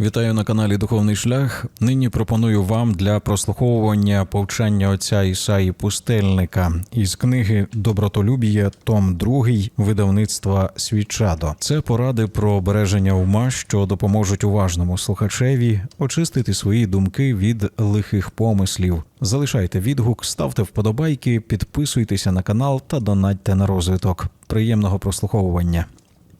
Вітаю на каналі Духовний Шлях. Нині пропоную вам для прослуховування повчання отця Ісаї Пустельника із книги Добротолюбія, Том 2, видавництва Свічадо. Це поради про береження ума, що допоможуть уважному слухачеві очистити свої думки від лихих помислів. Залишайте відгук, ставте вподобайки, підписуйтеся на канал та донатьте на розвиток. Приємного прослуховування.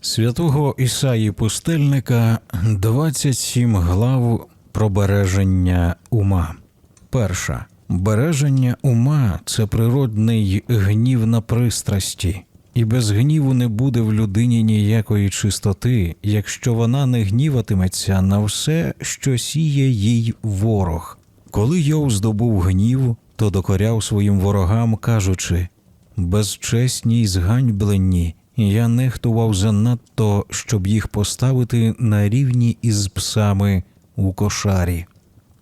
Святого Ісаї Пустельника 27 глав про береження ума. Перша. Береження ума це природний гнів на пристрасті, і без гніву не буде в людині ніякої чистоти, якщо вона не гніватиметься на все, що сіє їй ворог. Коли Йов здобув гнів, то докоряв своїм ворогам, кажучи безчесні й зганьблені, я нехтував занадто, щоб їх поставити на рівні із псами у кошарі.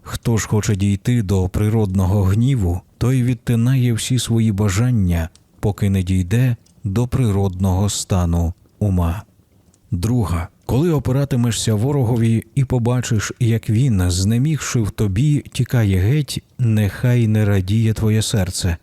Хто ж хоче дійти до природного гніву, той відтинає всі свої бажання, поки не дійде до природного стану ума. Друга, коли опиратимешся ворогові і побачиш, як він, знемігши в тобі, тікає геть, нехай не радіє твоє серце.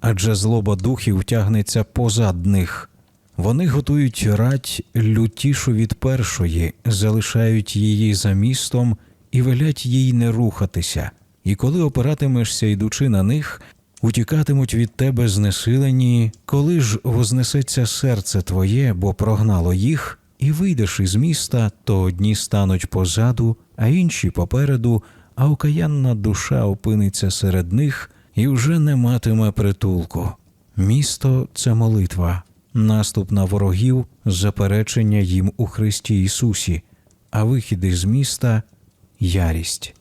Адже злоба духів тягнеться позад них. Вони готують рать лютішу від першої, залишають її за містом і велять їй не рухатися. І коли опиратимешся, йдучи на них, утікатимуть від тебе знесилені, коли ж вознесеться серце твоє, бо прогнало їх, і вийдеш із міста, то одні стануть позаду, а інші попереду, а окаянна душа опиниться серед них і вже не матиме притулку. Місто це молитва, наступ на ворогів, заперечення їм у Христі Ісусі, а вихід із міста ярість.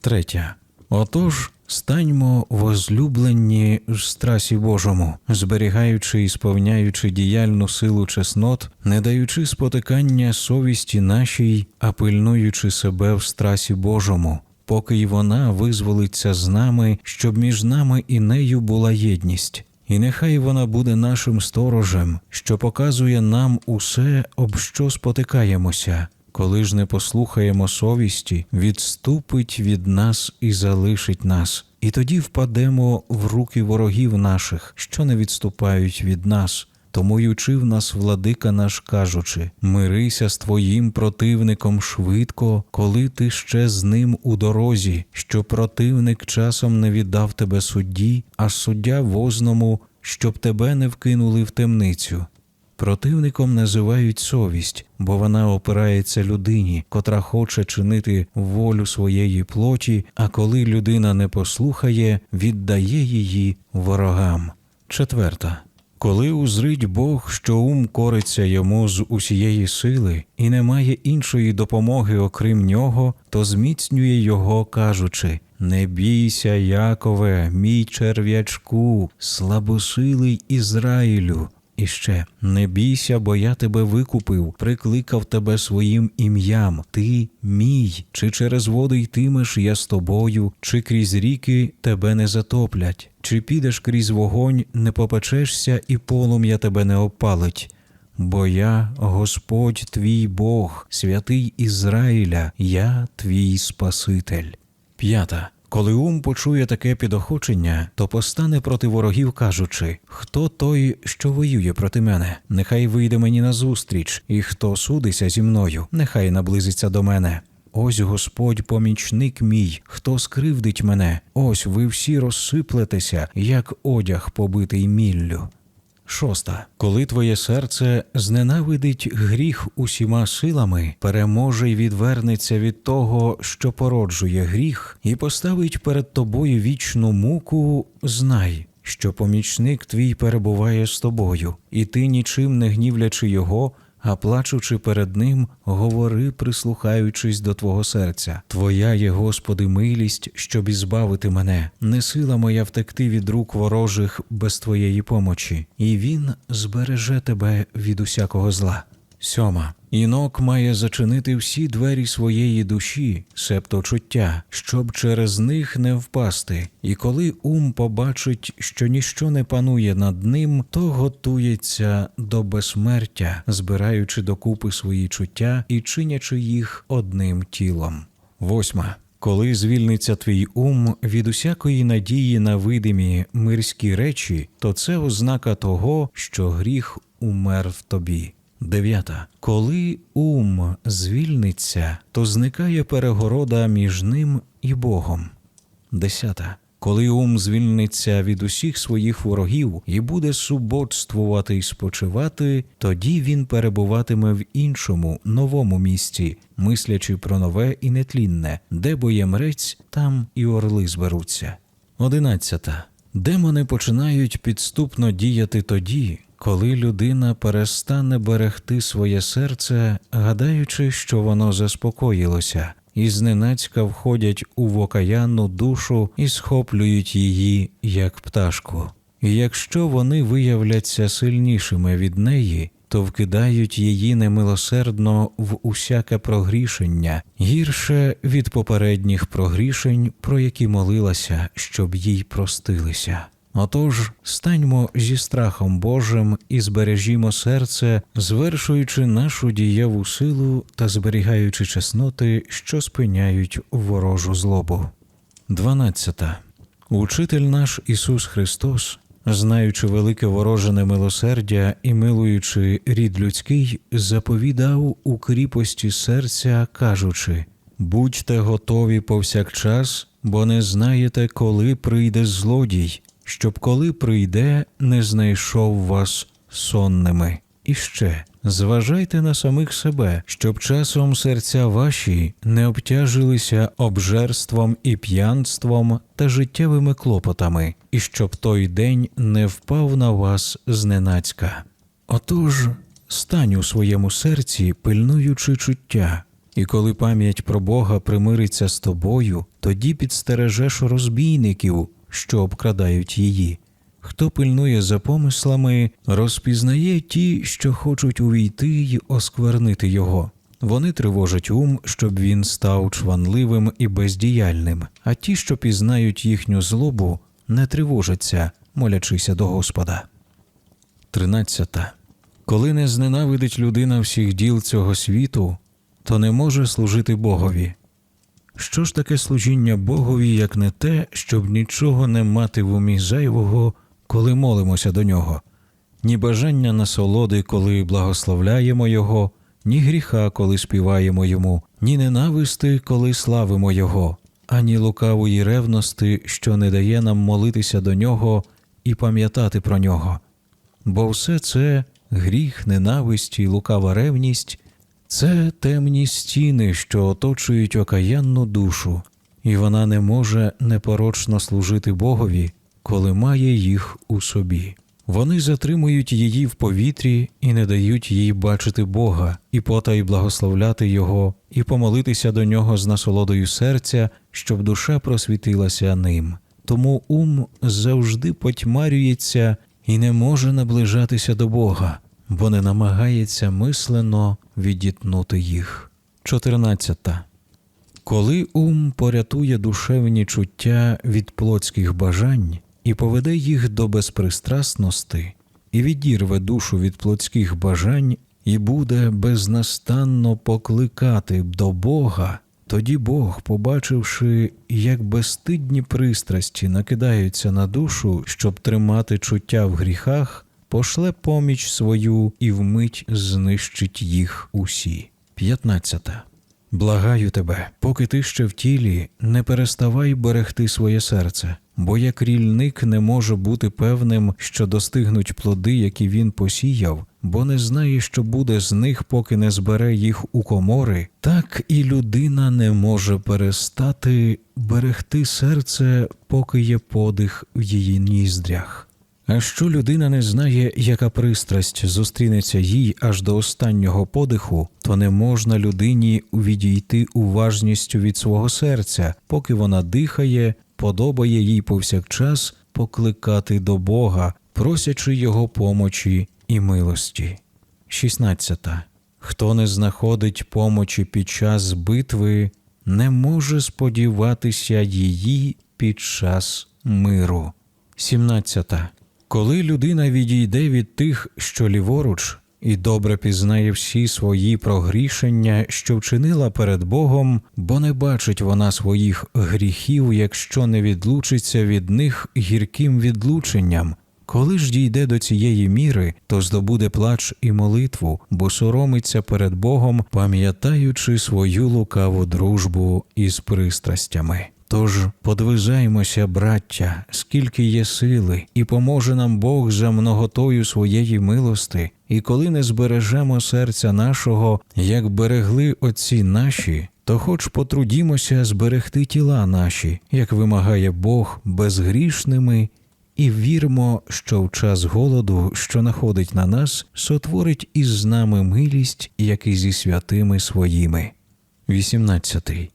Третя. Отож, станьмо возлюблені в страсі Божому, зберігаючи і сповняючи діяльну силу чеснот, не даючи спотикання совісті нашій, а пильнуючи себе в страсі Божому, поки й вона визволиться з нами, щоб між нами і нею була єдність. І нехай вона буде нашим сторожем, що показує нам усе, об що спотикаємося. Коли ж не послухаємо совісті, відступить від нас і залишить нас, і тоді впадемо в руки ворогів наших, що не відступають від нас. Тому й учив нас владика наш, кажучи: мирися з твоїм противником швидко, коли ти ще з ним у дорозі, що противник часом не віддав тебе судді, а суддя возному, щоб тебе не вкинули в темницю. Противником називають совість, бо вона опирається людині, котра хоче чинити волю своєї плоті, а коли людина не послухає, віддає її ворогам. Четверта. Коли узрить Бог, що ум кориться йому з усієї сили, і не має іншої допомоги, окрім нього, то зміцнює його, кажучи: Не бійся, Якове, мій черв'ячку, слабосилий Ізраїлю. І ще не бійся, бо я тебе викупив, прикликав тебе своїм ім'ям. Ти мій, чи через води йтимеш я з тобою, чи крізь ріки тебе не затоплять, чи підеш крізь вогонь, не попечешся, і полум'я тебе не опалить. Бо я, Господь твій Бог, святий Ізраїля, я твій Спаситель. П'ята. Коли ум почує таке підохочення, то постане проти ворогів, кажучи: Хто той, що воює проти мене? Нехай вийде мені назустріч, і хто судиться зі мною, нехай наблизиться до мене. Ось Господь помічник мій, хто скривдить мене, ось ви всі розсиплетеся, як одяг побитий міллю. Шоста. Коли твоє серце зненавидить гріх усіма силами, переможе й відвернеться від того, що породжує гріх, і поставить перед тобою вічну муку, знай, що помічник твій перебуває з тобою, і ти, нічим не гнівлячи його, а плачучи перед ним, говори, прислухаючись до твого серця. Твоя є, Господи, милість, щоб ізбавити мене. Не сила моя втекти від рук ворожих без твоєї помочі, і він збереже тебе від усякого зла. Сьома. Інок має зачинити всі двері своєї душі, себто чуття, щоб через них не впасти. І коли ум побачить, що ніщо не панує над ним, то готується до безсмертя, збираючи докупи свої чуття і чинячи їх одним тілом. Восьма. Коли звільниться твій ум від усякої надії на видимі мирські речі, то це ознака того, що гріх умер в тобі. Дев'ята. Коли ум звільниться, то зникає перегорода між ним і Богом. Десята. Коли ум звільниться від усіх своїх ворогів і буде суботствувати і спочивати, тоді він перебуватиме в іншому новому місці, мислячи про нове і нетлінне, де боємрець, там і орли зберуться. Одинадцята. Демони починають підступно діяти тоді, коли людина перестане берегти своє серце, гадаючи, що воно заспокоїлося, і зненацька входять у вокаянну душу і схоплюють її, як пташку. І якщо вони виявляться сильнішими від неї, то вкидають її немилосердно в усяке прогрішення, гірше від попередніх прогрішень, про які молилася, щоб їй простилися. Отож, станьмо зі страхом Божим і збережімо серце, звершуючи нашу дієву силу та зберігаючи чесноти, що спиняють ворожу злобу. 12. Учитель наш Ісус Христос, знаючи велике ворожене милосердя і милуючи рід людський, заповідав у кріпості серця, кажучи: Будьте готові повсякчас, бо не знаєте, коли прийде злодій, щоб коли прийде, не знайшов вас сонними. І ще зважайте на самих себе, щоб часом серця ваші не обтяжилися обжерством і п'янством та життєвими клопотами, і щоб той день не впав на вас зненацька. Отож, стань у своєму серці, пильнуючи чуття, і коли пам'ять про Бога примириться з тобою, тоді підстережеш розбійників, що обкрадають її. Хто пильнує за помислами, розпізнає ті, що хочуть увійти й осквернити його. Вони тривожать ум, щоб він став чванливим і бездіяльним, а ті, що пізнають їхню злобу, не тривожаться, молячися до Господа. 13. Коли не зненавидить людина всіх діл цього світу, то не може служити Богові. Що ж таке служіння Богові, як не те, щоб нічого не мати в умі зайвого, коли молимося до нього, ні бажання насолоди, коли благословляємо Його, ні гріха, коли співаємо йому, ні ненависти, коли славимо Його, ані лукавої ревності, що не дає нам молитися до нього і пам'ятати про нього. Бо все це гріх, ненависть і лукава ревність це темні стіни, що оточують окаянну душу, і вона не може непорочно служити Богові, коли має їх у собі. Вони затримують її в повітрі і не дають їй бачити Бога, і потай благословляти Його, і помолитися до нього з насолодою серця, щоб душа просвітилася ним. Тому ум завжди потьмарюється і не може наближатися до Бога, бо не намагається мислено відітнути їх. 14. Коли ум порятує душевні чуття від плотських бажань і поведе їх до безпристрасності, і відірве душу від плотських бажань, і буде безнастанно покликати до Бога, тоді Бог, побачивши, як безстидні пристрасті накидаються на душу, щоб тримати чуття в гріхах, пошле поміч свою і вмить знищить їх усі. 15. Благаю тебе, поки ти ще в тілі, не переставай берегти своє серце, бо як рільник не може бути певним, що достигнуть плоди, які він посіяв, бо не знає, що буде з них, поки не збере їх у комори, так і людина не може перестати берегти серце, поки є подих в її ніздрях. А що людина не знає, яка пристрасть зустрінеться їй аж до останнього подиху, то не можна людині відійти уважністю від свого серця, поки вона дихає, подобає їй повсякчас покликати до Бога, просячи Його помочі і милості. 16. Хто не знаходить помочі під час битви, не може сподіватися її під час миру. 17. Коли людина відійде від тих, що ліворуч, і добре пізнає всі свої прогрішення, що вчинила перед Богом, бо не бачить вона своїх гріхів, якщо не відлучиться від них гірким відлученням. Коли ж дійде до цієї міри, то здобуде плач і молитву, бо соромиться перед Богом, пам'ятаючи свою лукаву дружбу із пристрастями. Тож подвизаймося, браття, скільки є сили, і поможе нам Бог за многотою своєї милости, і коли не збережемо серця нашого, як берегли отці наші, то хоч потрудімося зберегти тіла наші, як вимагає Бог безгрішними, і вірмо, що в час голоду, що находить на нас, сотворить із нами милість, як і зі святими своїми. 18.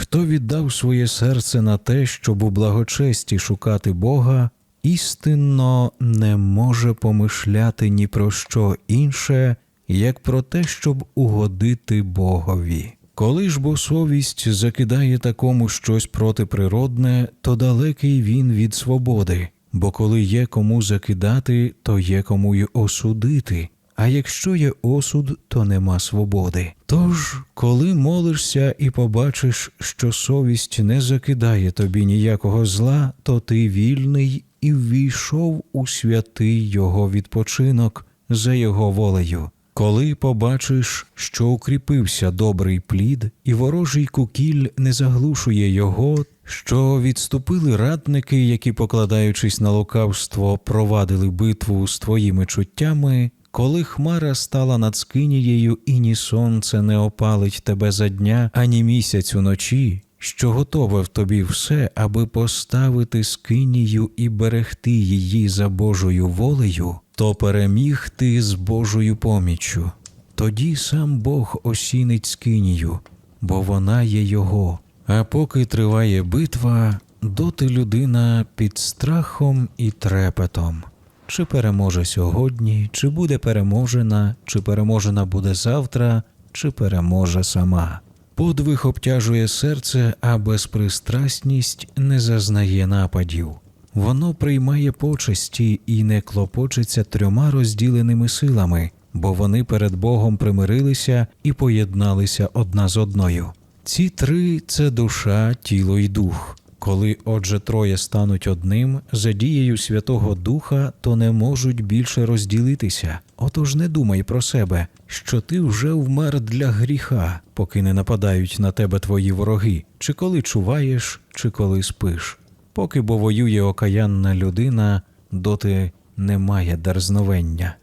Хто віддав своє серце на те, щоб у благочесті шукати Бога, істинно не може помишляти ні про що інше, як про те, щоб угодити Богові. Коли ж бо совість закидає такому щось протиприродне, то далекий він від свободи, бо коли є кому закидати, то є кому й осудити. А якщо є осуд, то нема свободи. Тож, коли молишся і побачиш, що совість не закидає тобі ніякого зла, то ти вільний і ввійшов у святий його відпочинок за його волею. Коли побачиш, що укріпився добрий плід, і ворожий кукіль не заглушує його, що відступили радники, які, покладаючись на лукавство, провадили битву з твоїми чуттями, коли хмара стала над скинією, і ні сонце не опалить тебе за дня, ані місяць уночі, що готове в тобі все, аби поставити скинію і берегти її за Божою волею, то переміг ти з Божою поміччю. Тоді сам Бог осінить скинію, бо вона є його. А поки триває битва, доти людина під страхом і трепетом. Чи переможе сьогодні, чи буде переможена, чи переможена буде завтра, чи переможе сама. Подвиг обтяжує серце, а безпристрасність не зазнає нападів. Воно приймає почесті і не клопочеться трьома розділеними силами, бо вони перед Богом примирилися і поєдналися одна з одною. Ці три це душа, тіло і дух. Коли, отже, троє стануть одним, за дією Святого Духа, то не можуть більше розділитися. Отож не думай про себе, що ти вже вмер для гріха, поки не нападають на тебе твої вороги, чи коли чуваєш, чи коли спиш. Поки бо воює окаянна людина, доти немає дерзновення.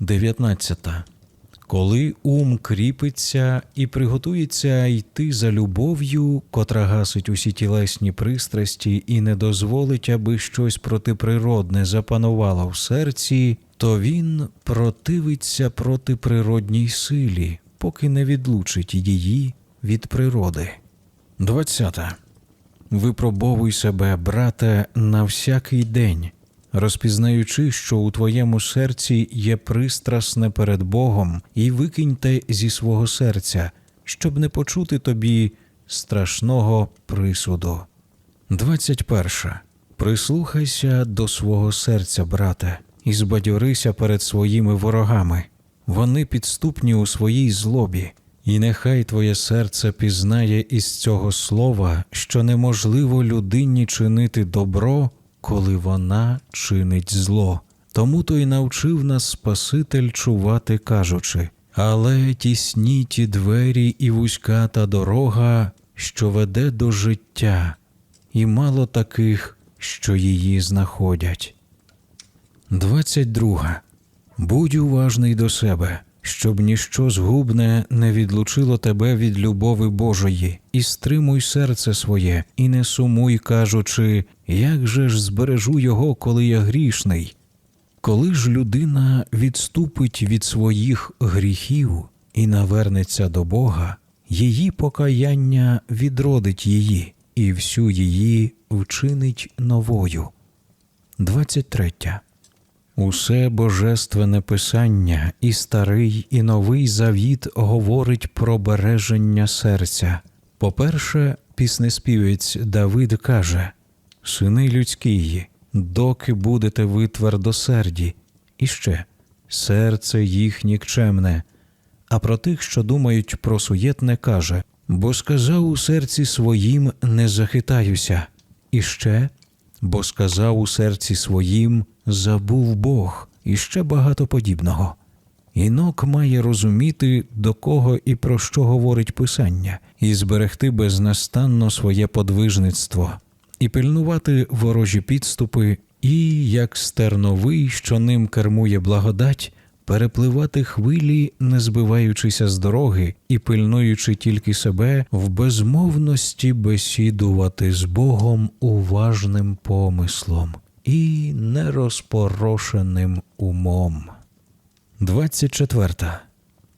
19. Коли ум кріпиться і приготується йти за любов'ю, котра гасить усі тілесні пристрасті і не дозволить, аби щось протиприродне запанувало в серці, то він противиться протиприродній силі, поки не відлучить її від природи. 20. Випробовуй себе, брате, на всякий день, розпізнаючи, що у твоєму серці є пристрасне перед Богом, і викиньте зі свого серця, щоб не почути тобі страшного присуду. 21. Прислухайся до свого серця, брате, і збадьорися перед своїми ворогами. Вони підступні у своїй злобі. І нехай твоє серце пізнає із цього слова, що неможливо людині чинити добро, коли вона чинить зло. Тому то й навчив нас Спаситель чувати, кажучи але тісні ті двері і вузька та дорога, що веде до життя, і мало таких, що її знаходять. 22. Будь уважний до себе, щоб ніщо згубне не відлучило тебе від любови Божої, і стримуй серце своє, і не сумуй, кажучи, як же ж збережу його, коли я грішний. Коли ж людина відступить від своїх гріхів і навернеться до Бога, її покаяння відродить її і всю її вчинить новою. 23. Усе божественне писання, і старий, і новий завіт говорить про береження серця. По-перше, піснеспівець Давид каже: Сини людські, доки будете ви твердосерді, і ще серце їх нікчемне. А про тих, що думають про суєтне, каже: бо сказав у серці своїм не захитаюся, і ще, бо сказав у серці своїм забув Бог, і ще багато подібного. Інок має розуміти, до кого і про що говорить Писання, і зберегти безнастанно своє подвижництво, і пильнувати ворожі підступи, і, як стерновий, що ним кермує благодать, перепливати хвилі, не збиваючися з дороги і пильнуючи тільки себе, в безмовності бесідувати з Богом уважним помислом і нерозпорошеним умом. 24.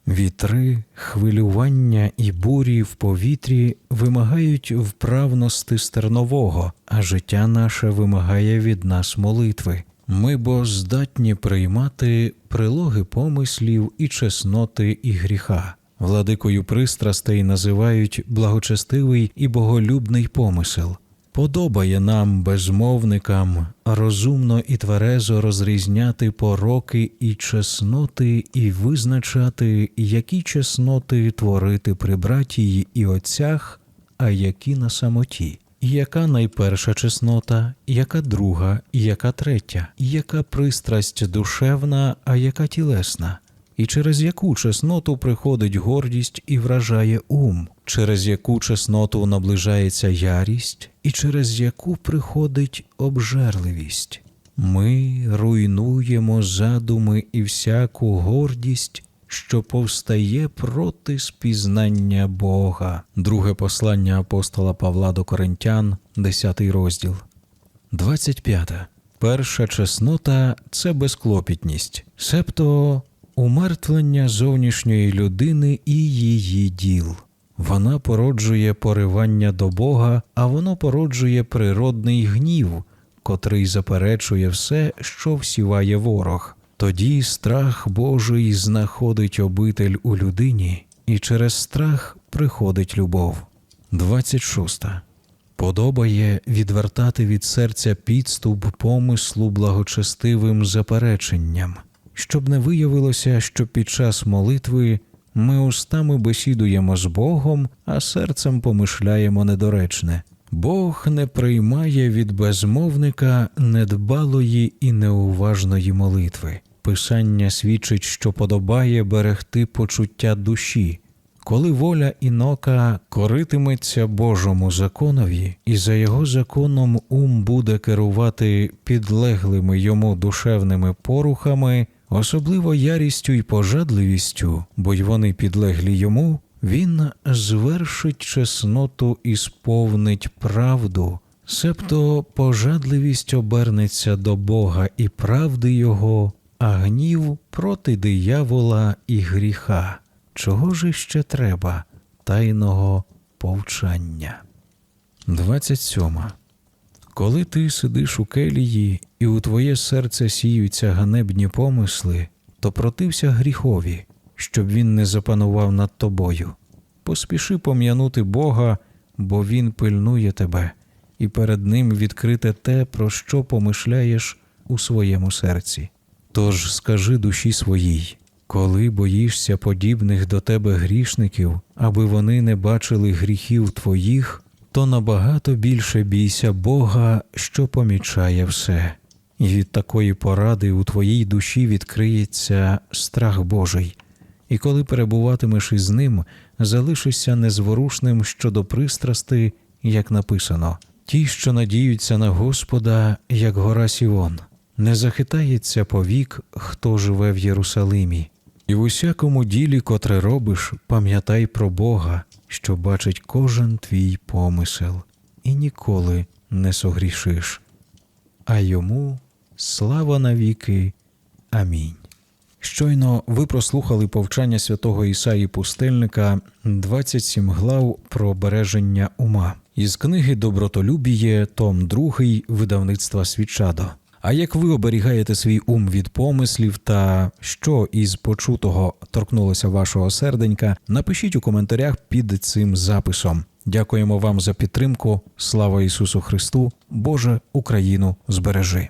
Вітри, хвилювання і бурі в повітрі вимагають вправності стернового, а життя наше вимагає від нас молитви. Ми бо здатні приймати прилоги помислів і чесноти і гріха. Владикою пристрастей називають благочестивий і боголюбний помисел. Подобає нам, безмовникам, розумно і тверезо розрізняти пороки і чесноти, і визначати, які чесноти творити при братії і отцях, а які на самоті. Яка найперша чеснота, яка друга, яка третя, яка пристрасть душевна, а яка тілесна, і через яку чесноту приходить гордість і вражає ум, через яку чесноту наближається ярість, і через яку приходить обжерливість. Ми руйнуємо задуми і всяку гордість, що повстає проти спізнання Бога. Друге послання апостола Павла до Коринтян, 10 розділ. 25. Перша чеснота це безклопітність, себто умертвлення зовнішньої людини і її діл. Вона породжує поривання до Бога, а воно породжує природний гнів, котрий заперечує все, що всіває ворог. Тоді страх Божий знаходить обитель у людині, і через страх приходить любов. 26. Подобає відвертати від серця підступ помислу благочестивим запереченням, щоб не виявилося, що під час молитви ми устами бесідуємо з Богом, а серцем помишляємо недоречне. Бог не приймає від безмовника недбалої і неуважної молитви. Писання свідчить, що подобає берегти почуття душі. Коли воля інока коритиметься Божому законові, і за його законом ум буде керувати підлеглими йому душевними порухами, особливо ярістю й пожадливістю, бо й вони підлеглі йому, він звершить чесноту і сповнить правду, себто пожадливість обернеться до Бога і правди Його, а гнів проти диявола і гріха. Чого ж іще треба тайного повчання? 27. Коли ти сидиш у келії, і у твоє серце сіються ганебні помисли, то протився гріхові, щоб він не запанував над тобою. Поспіши пом'янути Бога, бо Він пильнує тебе, і перед Ним відкрите те, про що помишляєш у своєму серці. Тож скажи душі своїй, коли боїшся подібних до тебе грішників, аби вони не бачили гріхів твоїх, то набагато більше бійся Бога, що помічає все. І від такої поради у твоїй душі відкриється страх Божий, і коли перебуватимеш із ним, залишишся незворушним щодо пристрасти, як написано, ті, що надіються на Господа, як гора Сіон, не захитається повік, хто живе в Єрусалимі. І в усякому ділі, котре робиш, пам'ятай про Бога, що бачить кожен твій помисел, і ніколи не согрішиш. А йому слава навіки. Амінь. Щойно ви прослухали повчання святого Ісаї Пустельника 27 глав про береження ума із книги Добротолюбіє, Том 2, видавництва Свічадо. А як ви оберігаєте свій ум від помислів та що із почутого торкнулося вашого серденька, напишіть у коментарях під цим записом. Дякуємо вам за підтримку. Слава Ісусу Христу! Боже, Україну збережи!